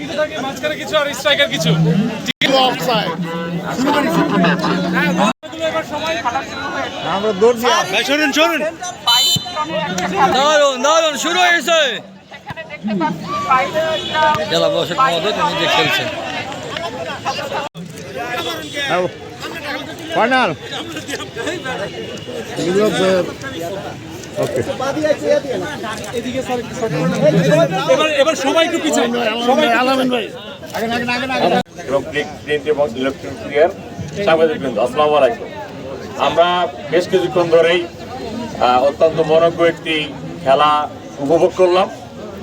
কিছু থাকে মাঝখানে কিছু আর ভাই শুনুন শুনুন দারুণ দারুণ শুরু হয়েছে জেলা বসে মধ্যে তিনি যে খেলছেন ফাইনাল। এবার এবার সবাই একটু পিছাই সবাই এবং প্রিন্ট এবং ইলেকট্রনিক ক্রিয়ার সাংবাদিকবৃন্দ আসসালামু আলাইকুম। আমরা বেশ কিছুক্ষণ ধরেই অত্যন্ত মনোজ্ঞ একটি খেলা উপভোগ করলাম।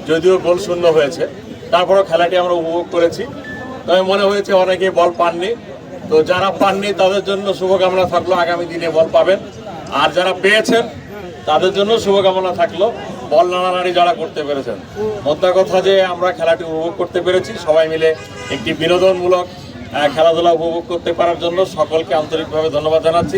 যদিও গোল শূন্য হয়েছে, তারপরেও খেলাটি আমরা উপভোগ করেছি। তবে মনে হয়েছে অনেকে বল পাননি। তো যারা পাননি, তাদের জন্য শুভকামনা থাকল, আগামী দিনে বল পাবেন। আর যারা পেয়েছেন, তাদের জন্য শুভকামনা থাকল, বল নাড়ানাড়ি যারা করতে পেরেছেন। মোদ্দা কথা যে আমরা খেলাটি উপভোগ করতে পেরেছি, সবাই মিলে একটি বিনোদনমূলক খেলাধুলা উপভোগ করতে পারার জন্য সকলকে আন্তরিকভাবে ধন্যবাদ জানাচ্ছি।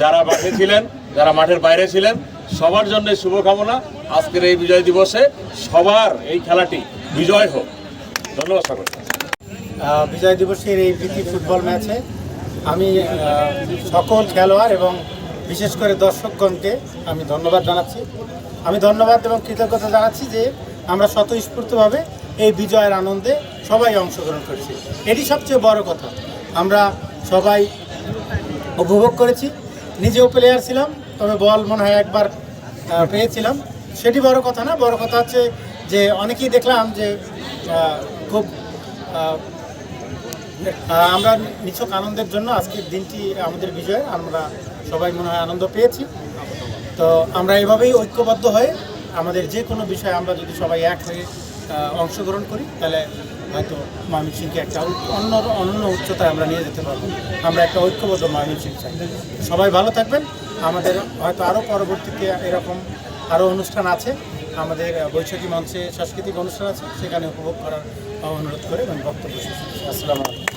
যারা মাঠে ছিলেন, যারা মাঠের বাইরে ছিলেন, সবার জন্য শুভকামনা। আজকের এই বিজয় দিবসে সবার এই খেলাটি বিজয় হোক। ধন্যবাদ সকলকে। বিজয় দিবসের এই প্রীতি ফুটবল ম্যাচে আমি সকল খেলোয়াড় এবং বিশেষ করে দর্শকগণকে আমি ধন্যবাদ জানাচ্ছি। আমি ধন্যবাদ এবং কৃতজ্ঞতা জানাচ্ছি যে আমরা স্বতঃস্ফূর্তভাবে এই বিজয়ের আনন্দে সবাই অংশগ্রহণ করেছি। এটি সবচেয়ে বড় কথা। আমরা সবাই উপভোগ করেছি। নিজেও প্লেয়ার ছিলাম, তবে বল মনে হয় একবার পেয়েছিলাম। সেটি বড় কথা না, বড় কথা হচ্ছে যে অনেকেই দেখলাম যে খুব আমরা নিছক আনন্দের জন্য আজকের দিনটি আমাদের বিজয় আমরা সবাই মনে হয় আনন্দ পেয়েছি। তো আমরা এভাবেই ঐক্যবদ্ধ হয়ে আমাদের যে কোনো বিষয়ে আমরা যদি সবাই এক হয়ে অংশগ্রহণ করি, তাহলে হয়তো ময়মনসিংহকে একটা অন্য অন্য উচ্চতায় আমরা নিয়ে যেতে পারব। আমরা একটা ঐক্যবদ্ধ ময়মনসিংহ চাই। সবাই ভালো থাকবেন। আমাদের হয়তো আরও পরবর্তীতে এরকম আরও অনুষ্ঠান আছে। আমাদের বৈশাখী মঞ্চে সাংস্কৃতিক অনুষ্ঠান আছে। সেখানে উপভোগ করার অনুরোধ করে এবং বক্তব্য। আসসালামু আলাইকুম।